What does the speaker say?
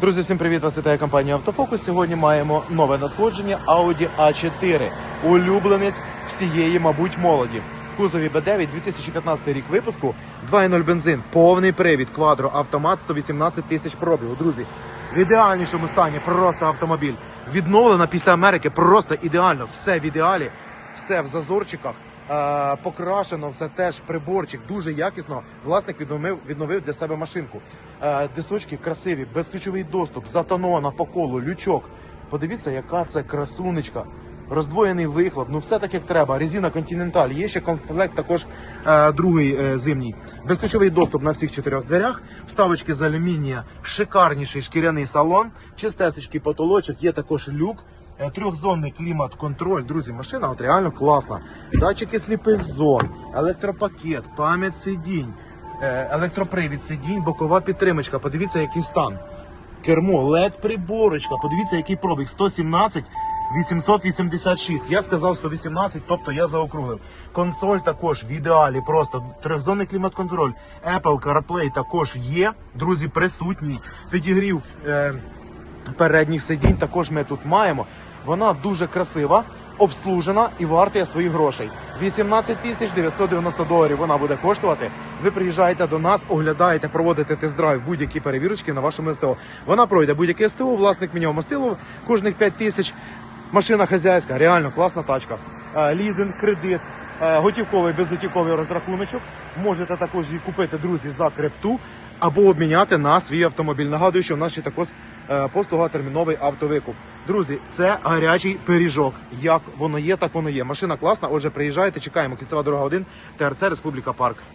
Друзі, всім привіт! Вас вітає компанія Автофокус. Сьогодні маємо нове надходження Audi A4. Улюбленець всієї, мабуть, молоді. В кузові B9 2015 рік випуску, 2.0 бензин, повний привід, квадро, автомат 118 тисяч пробігу. Друзі, в ідеальнішому стані просто автомобіль. Відновлена після Америки, просто ідеально. Все в ідеалі, все в зазорчиках. Покрашено, все теж приборчик, дуже якісно. Власник відновив, відновив для себе машинку. Дисочки красиві, безключовий доступ, затонована по колу, лючок. Подивіться, яка це красунечка. Роздвоєний вихлоп, ну все так як треба. Резина Continental. Є ще комплект також е, другий е, зимній. Безключовий доступ на всіх чотирьох дверях. Вставочки з алюмінія, шикарніший шкіряний салон, чистесечкий потолочок, є також люк. Е, Трьохзонний клімат-контроль, друзі, машина от реально класна. Датчики сліпих зон, електропакет, пам'ять сидінь, е, електропривід сидінь, бокова підтримочка. Подивіться, який стан. Кермо, led приборочка. Подивіться, який пробіг. 117 886. Я сказав 118, тобто я заокруглив. Консоль також в ідеалі, просто трьохзонний клімат-контроль. Apple CarPlay також є. Друзі, присутній. Підігрів. Е, передніх сидінь також ми тут маємо. Вона дуже красива, обслужена і вартує своїх грошей. 18 тисяч 990 доларів вона буде коштувати. Ви приїжджаєте до нас, оглядаєте, проводите тест-драйв будь-які перевірочки на вашому СТО. Вона пройде будь-яке СТО, власник міняв мастило кожних 5 тисяч. Машина хазяйська, реально класна тачка. Е, Лізинг, кредит, готівковий, безготівковий розрахуночок. Можете також її купити, друзі, за крипту або обміняти на свій автомобіль. Нагадую, що в нас ще також е, послуга терміновий автовикуп. Друзі, це гарячий пиріжок. Як воно є, так воно є. Машина класна. Отже, приїжджайте, чекаємо. Кільцева дорога 1, ТРЦ Республіка Парк.